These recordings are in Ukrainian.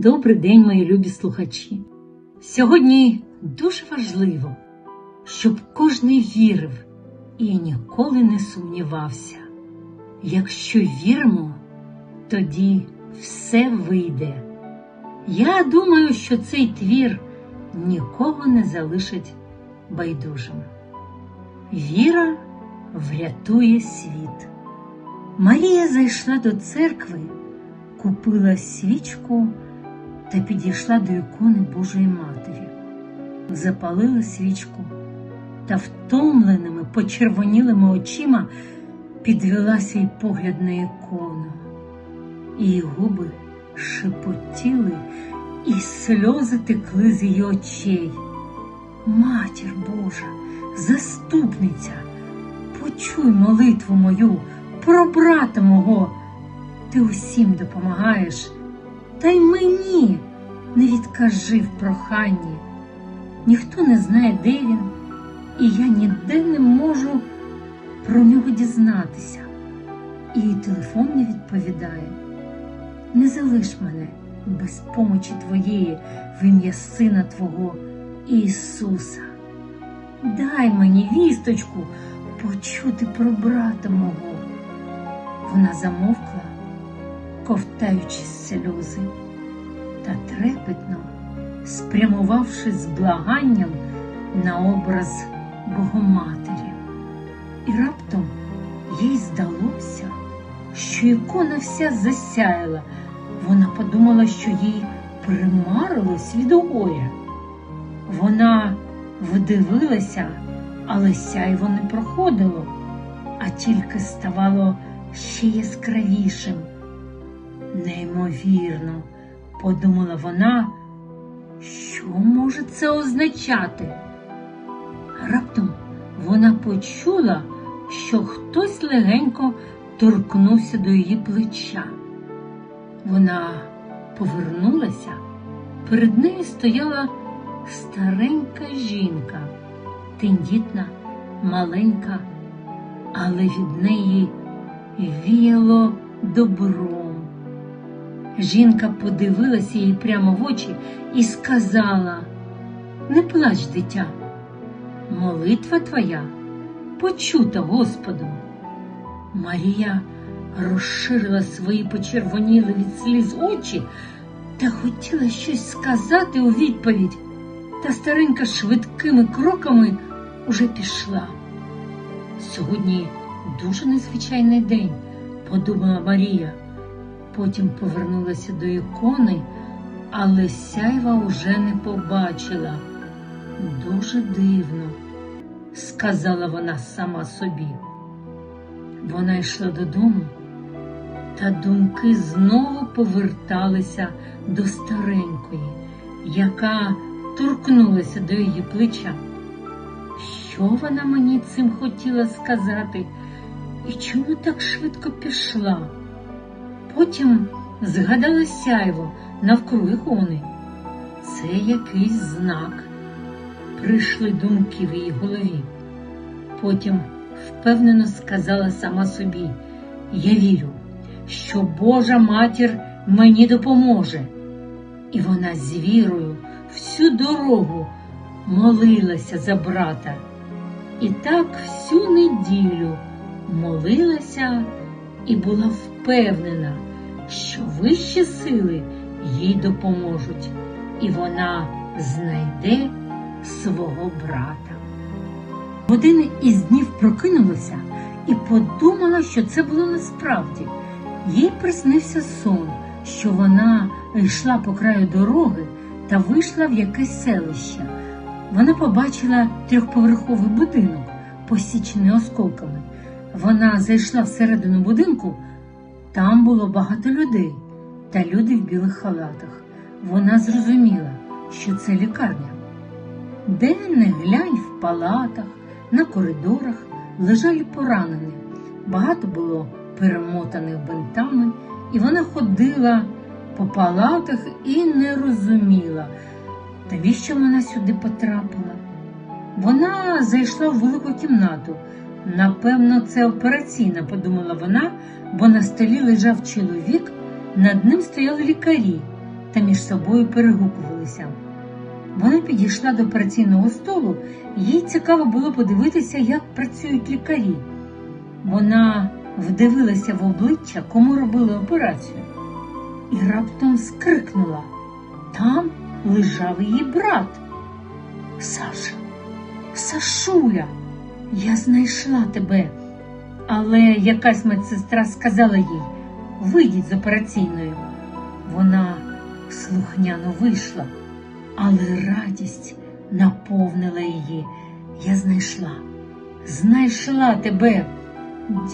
добрий день, мої любі слухачі. Сьогодні дуже важливо, щоб кожний вірив і ніколи не сумнівався. Якщо віримо, тоді все вийде. Я думаю, що цей твір нікого не залишить байдужим. Віра врятує світ. Марія зайшла до церкви, купила свічку та підійшла до ікони Божої Матері, запалила свічку та втомленими, почервонілими очима підвела свій погляд на ікону. Її губи шепотіли, і сльози текли з її очей. Матір Божа, заступниця, почуй молитву мою про брата мого. Ти усім допомагаєш, та й мені не відкажи в проханні. Ніхто не знає, де він, і я ніде не можу про нього дізнатися. І телефон не відповідає. Не залиш мене без помочі твоєї в ім'я Сина Твого Ісуса. Дай мені вісточку почути про брата мого. Вона замовкла, ковтаючи сльози, та трепетно, спрямувавши з благанням на образ Богоматері. І раптом їй здалося, що ікона вся засяяла. Вона подумала, що їй примарилось від горя. Вона вдивилася, але сяйво не проходило, а тільки ставало ще яскравішим. Неймовірно, подумала вона, що може це означати. Раптом вона почула, що хтось легенько торкнувся до її плеча. Вона повернулася, перед нею стояла старенька жінка, тендітна, маленька, але від неї віяло добром. Жінка подивилася їй прямо в очі і сказала: Не плач, дитя, молитва твоя почута Господом. Марія розширила свої почервоніли від сліз очі та хотіла щось сказати у відповідь, та старенька швидкими кроками уже пішла. Сьогодні дуже незвичайний день, подумала Марія. Потім повернулася до ікони, але сяйва уже не побачила. Дуже дивно, сказала вона сама собі. Вона йшла додому, та думки знову поверталися до старенької, яка торкнулася до її плеча. Що вона мені цим хотіла сказати і чому так швидко пішла? Потім згадала сяйво навкруги ікони. Це якийсь знак. Прийшли думки в її голові. Потім впевнено сказала сама собі: Я вірю, що Божа матір мені допоможе. І вона з вірою всю дорогу молилася за брата. І так всю неділю молилася і була впевнена, що вищі сили їй допоможуть, і вона знайде свого брата. В Один із днів прокинулася і подумала, що це було насправді. Їй приснився сон, що вона йшла по краю дороги та вийшла в якесь селище. Вона побачила трьохповерховий будинок, посічений осколками. Вона зайшла всередину будинку, там було багато людей та люди в білих халатах. Вона зрозуміла, що це лікарня. Де не глянь в палатах, на коридорах лежали поранені. Багато було перемотаних бинтами, і вона ходила по палатах і не розуміла, навіщо вона сюди потрапила. Вона зайшла в велику кімнату. Напевно, це операційна, подумала вона, бо на столі лежав чоловік, над ним стояли лікарі, та між собою перегукувалися. Вона підійшла до операційного столу, їй цікаво було подивитися, як працюють лікарі. Вона вдивилася в обличчя, кому робили операцію, і раптом скрикнула. Там лежав її брат. Саша, Сашуля, я знайшла тебе. Але якась медсестра сказала їй вийдіть з операційної. Вона слухняно вийшла, але радість наповнила її. Я знайшла, знайшла тебе.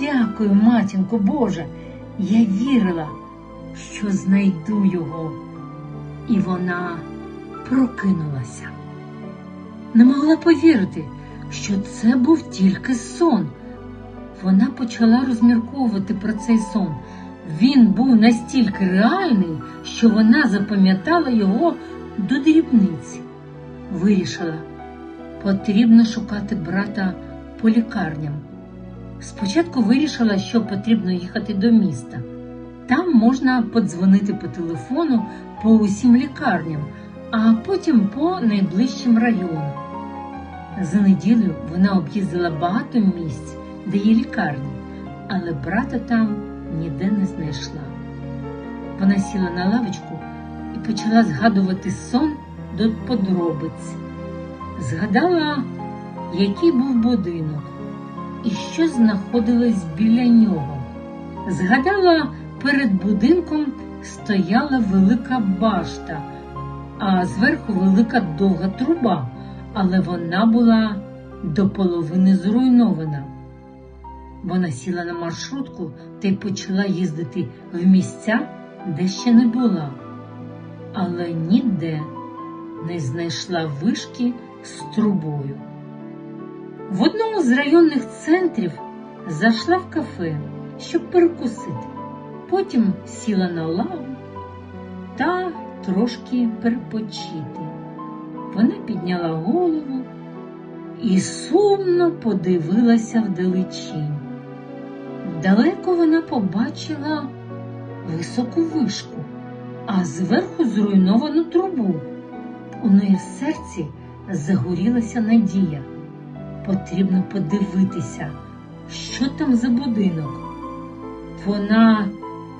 Дякую, матінко Боже. Я вірила, що знайду його. І вона прокинулася. Не могла повірити, що це був тільки сон. Вона почала розмірковувати про цей сон. Він був настільки реальний, що вона запам'ятала його до дрібниці. Вирішила, потрібно шукати брата по лікарням. Спочатку вирішила, що потрібно їхати до міста. Там можна подзвонити по телефону по усім лікарням, а потім по найближчим районам. За неділю вона об'їздила багато місць, де є лікарні, але брата там ніде не знайшла. Вона сіла на лавочку і почала згадувати сон до подробиць. Згадала, який був будинок і що знаходилось біля нього. Згадала, перед будинком стояла велика башта, а зверху велика довга труба, але вона була до половини зруйнована. Вона сіла на маршрутку та й почала їздити в місця, де ще не була, але ніде не знайшла вишки з трубою. В одному з районних центрів зайшла в кафе, щоб перекусити. Потім сіла на лаву та трошки перепочити. Вона підняла голову і сумно подивилася вдалечінь. Далеко вона побачила високу вишку, а зверху зруйновану трубу. У неї в серці загорілася надія. Потрібно подивитися, що там за будинок. Вона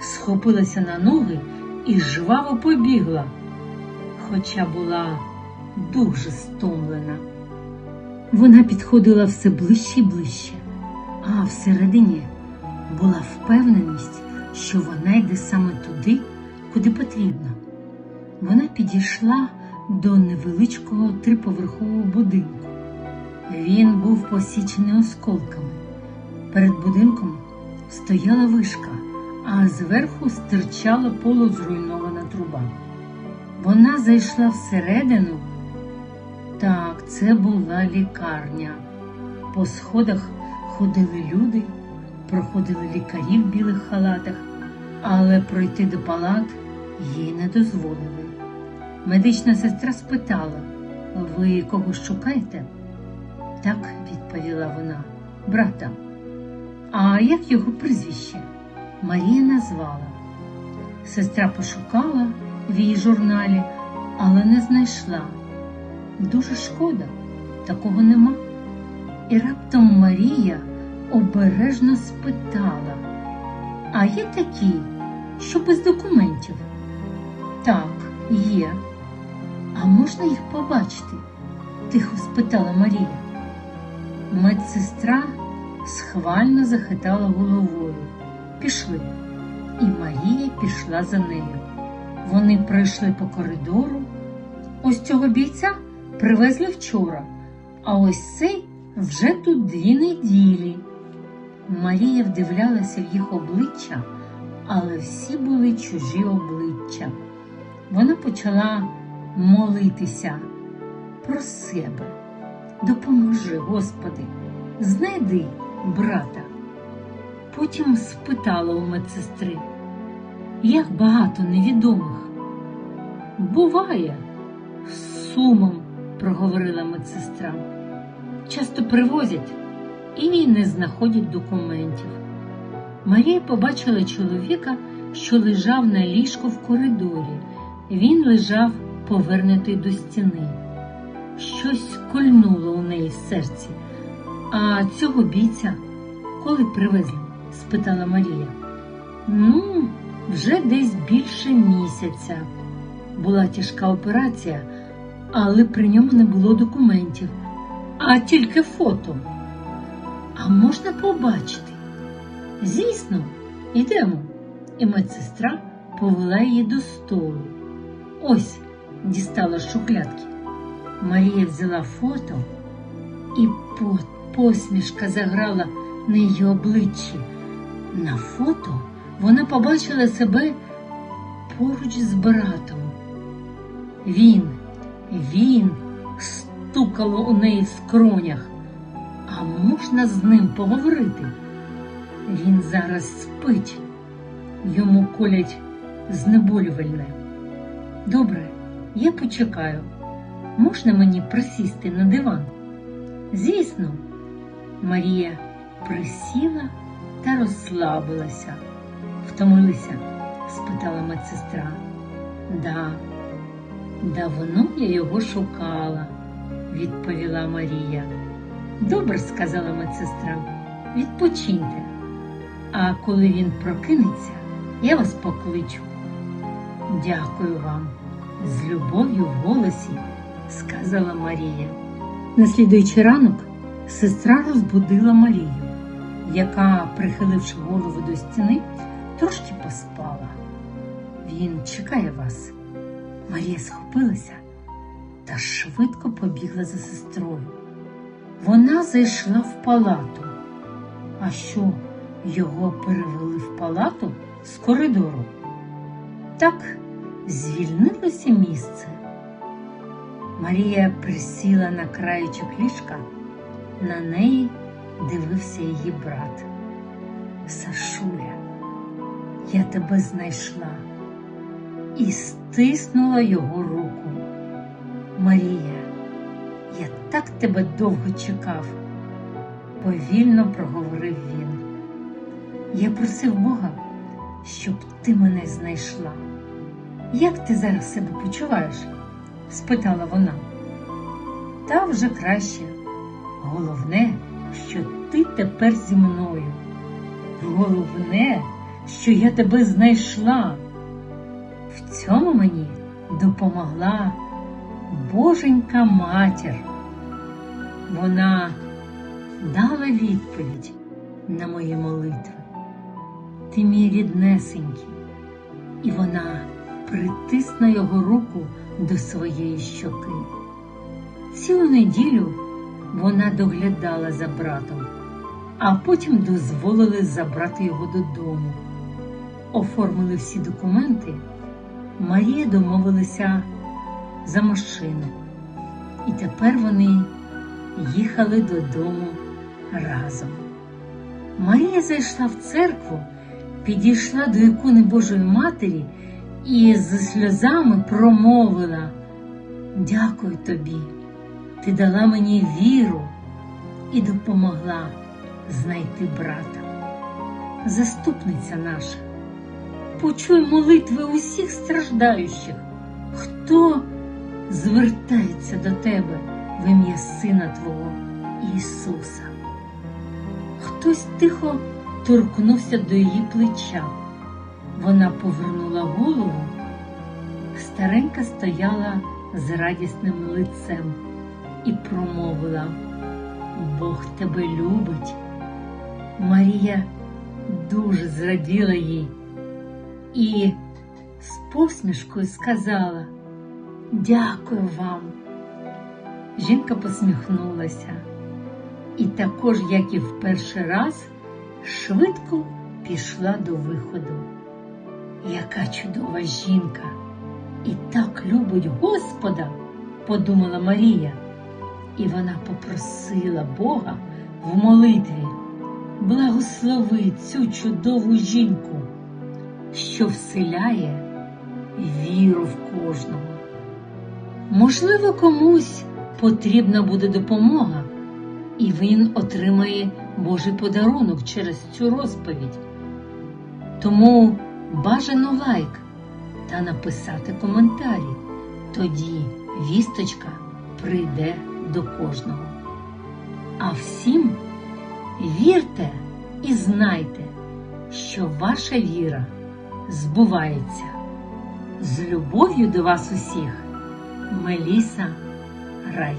схопилася на ноги і жваво побігла, хоча була дуже стомлена. Вона підходила все ближче і ближче, а всередині була впевненість, що вона йде саме туди, куди потрібно. Вона підійшла до невеличкого триповерхового будинку. Він був посічений осколками. Перед будинком стояла вишка, а зверху стирчала полузруйнована труба. Вона зайшла всередину. Так, це була лікарня. По сходах ходили люди, проходили лікарі в білих халатах, але пройти до палат їй не дозволили. Медична сестра спитала: ви когось шукаєте? Так, відповіла вона, брата. А як його прізвище? Марія назвала. Сестра пошукала в її журналі, але не знайшла. Дуже шкода, такого нема. І раптом Марія обережно спитала, а є такі, що без документів? Так, є. А можна їх побачити? тихо спитала Марія. Медсестра схвально захитала головою. Пішли. І Марія пішла за нею. Вони пройшли по коридору. Ось цього бійця привезли вчора, а ось цей вже тут дві неділі. Марія вдивлялася в їх обличчя, але всі були чужі обличчя. Вона почала молитися про себе. Допоможи, Господи, знайди брата. Потім спитала у медсестри, як багато невідомих. Буває, з сумом проговорила медсестра. Часто привозять і не знаходять документів. Марія побачила чоловіка, що лежав на ліжку в коридорі. Він лежав повернутий до стіни. Щось кольнуло у неї в серці. А цього бійця коли привезли? спитала Марія. Ну, вже десь більше місяця. Була тяжка операція, але при ньому не було документів, а тільки фото. А можна побачити? Звісно, йдемо. І медсестра повела її до столу. Ось дістала з шухлядки. Марія взяла фото, і по- посмішка заграла на її обличчі. На фото вона побачила себе поруч з братом. Він, він стукало у неї в скронях. А можна з ним поговорити? Він зараз спить, йому колять знеболювальне. Добре, я почекаю. Можна мені присісти на диван? Звісно, Марія присіла та розслабилася. Втомилися? спитала медсестра. Да, давно я його шукала, відповіла Марія. Добре, сказала медсестра, відпочиньте. А коли він прокинеться, я вас покличу. Дякую вам, з любов'ю в голосі, сказала Марія. На слідуючий ранок сестра розбудила Марію, яка, прихиливши голову до стіни, трошки поспала. Він чекає вас. Марія схопилася та швидко побігла за сестрою. Вона зайшла в палату. А що, його перевели в палату з коридору? Так звільнилося місце. Марія присіла на краєчок ліжка, на неї дивився її брат. Сашуля, я тебе знайшла і стиснула його руку. Марія, я так тебе довго чекав, повільно проговорив він. Я просив Бога, щоб ти мене знайшла. Як ти зараз себе почуваєш? спитала вона. Та вже краще. Головне, що ти тепер зі мною. Головне, що я тебе знайшла. В цьому мені допомогла Боженька матір. Вона дала відповідь на мої молитви. Ти мій ріднесенький, і вона притисне його руку до своєї щоки. Цілу неділю вона доглядала за братом, а потім дозволили забрати його додому. Оформили всі документи. Марія домовилася за машину, і тепер вони їхали додому разом. Марія зайшла в церкву, підійшла до ікони Божої Матері і з сльозами промовила: Дякую тобі, ти дала мені віру і допомогла знайти брата. Заступниця наша, почуй молитви усіх страждаючих, хто звертається до тебе в ім'я Сина Твого Ісуса. Хтось тихо торкнувся до її плеча. Вона повернула голову. Старенька стояла з радісним лицем і промовила: Бог тебе любить. Марія дуже зраділа їй і з посмішкою сказала: Дякую вам. Жінка посміхнулася і також, як і в перший раз, швидко пішла до виходу. Яка чудова жінка! І так любить Господа, подумала Марія, і вона попросила Бога в молитві, благослови цю чудову жінку, що вселяє віру в кожного. Можливо, комусь потрібна буде допомога, і він отримає Божий подарунок через цю розповідь. Тому бажано лайк, та написати коментарі. Тоді вісточка прийде до кожного. А всім вірте і знайте, що ваша віра збувається. З любов'ю до вас усіх, Меліса Рай.